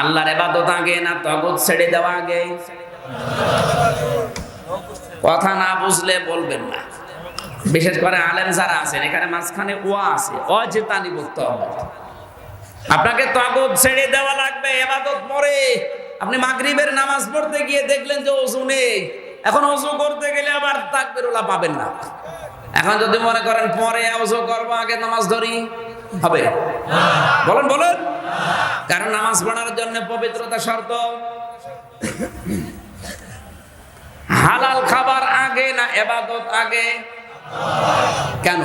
আল্লাহর এবাদত আগে না তগত ছেড়ে দেওয়া আগে? কথা না বুঝলে বলবেন না। বিশেষ করে আলেম যারা আছেন, এখানে মাঝখানে ও আছে অচেতানি করতে হবে। আপনাকে তগত ছেড়ে দেওয়া লাগবে এবাদত পরে আপনি মাগরিবের নামাজ পড়তে গিয়ে দেখলেন যে অজু নেই। এখন অজু করতে গেলে আবার তাকবিরুল্লাহ পাবেন না। এখন যদি মনে করেন পরে অজু করব, আগে নামাজ ধরি। হবে। বলেন বলেন। কারণ নামাজ পড়ার জন্য পবিত্রতা শর্ত। হালাল খাবার আগে না এবাদত আগে? কেন?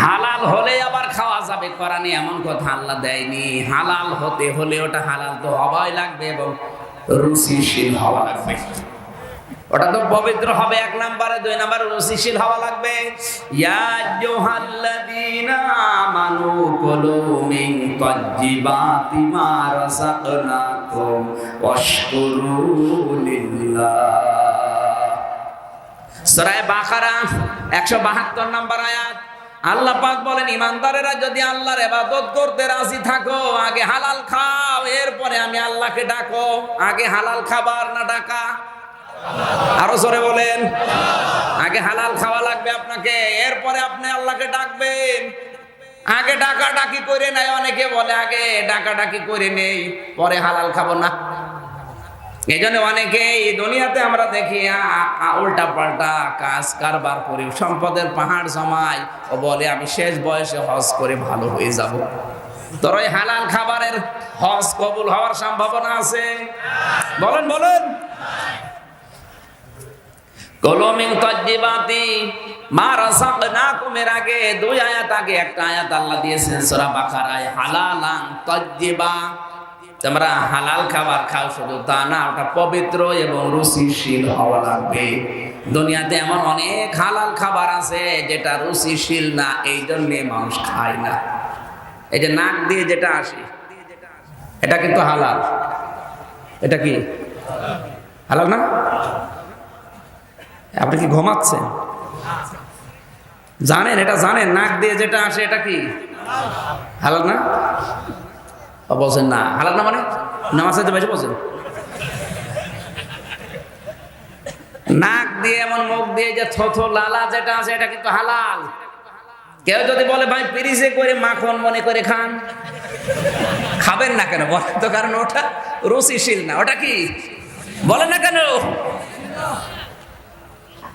হালাল হলে আবার খাওয়া যাবে। কোরআনে এমন কথা আল্লাহ দেয়নি। হালাল হতে হলে ওটা হালাল তো হওয়াই লাগবে এবং রুচিশীল হওয়া লাগবে। ওটা তো পবিত্র হবে এক নম্বরে, দুই নম্বরে রুচিশীল হওয়া লাগবে। ইয়া আইয়ুহাল্লাযীনা আমানু কুলু মিন তাজ্জিবাতি মা রাযাকনাকুম ওয়াশকুরু লিল্লাহ। সূরা বাকারা 172 নম্বর আয়াত। আল্লাহ পাক বলেন ইমানদারেরা যদি আল্লাহর ইবাদত করতে রাজি থাকো, আগে হালাল খাও, এরপরে আমি আল্লাহকে ডাকো। আগে হালাল খাবার না ডাকা। আগে হালাল খাওয়া লাগবে আপনাকে, এরপরে আপনি আল্লাহকে ডাকবেন। আগে ডাকা ডাকি করে নাই অনেকে বলে আগে ডাকা ডাকি করে নেই, পরে হালাল খাব না। এই জন্য অনেকে এই দুনিয়াতে আমরা দেখি উল্টা পাল্টা কাজ কারবার করি। সম্পদের পাহাড় জমাই, ও বলে, আমি শেষ বয়সে হজ করে ভালো হয়ে যাব। তোর ওই হালাল খাবারের হজ কবুল হওয়ার সম্ভাবনা আছে? বলেন বলেন। কলমিং দুই একটা তোমরা হালাল খাবার খাও শুধু ওটা পবিত্র এবং রুচিশীল হওয়া লাগবে। দুনিয়াতে এমন অনেক হালাল খাবার আছে যেটা রুচিশীল না, এই জন্যে মানুষ খায় না। এই যে নাক দিয়ে যেটা আসে, এটা কিন্তু হালাল। এটা কি? হালাল না? আপনি কি ঘুমাচ্ছেন? জানেন, এটা জানেন, নাক দিয়ে যেটা আসে এটা কি? হালাল না? বলছেন না। হালাল না মানে? নামাজ বেশি বলছেন। নাক দিয়ে এমন মুখ দিয়ে যে থথো লালা যেটা আছে এটা কিন্তু হালাল। কেউ যদি বলে, ভাই পিরিজে করে মাখন মনে করে খান। খাবেন না কেন? বলেন তো কারণ ওটা রুচিশীল না। ওটা কি? বলেন না কেন?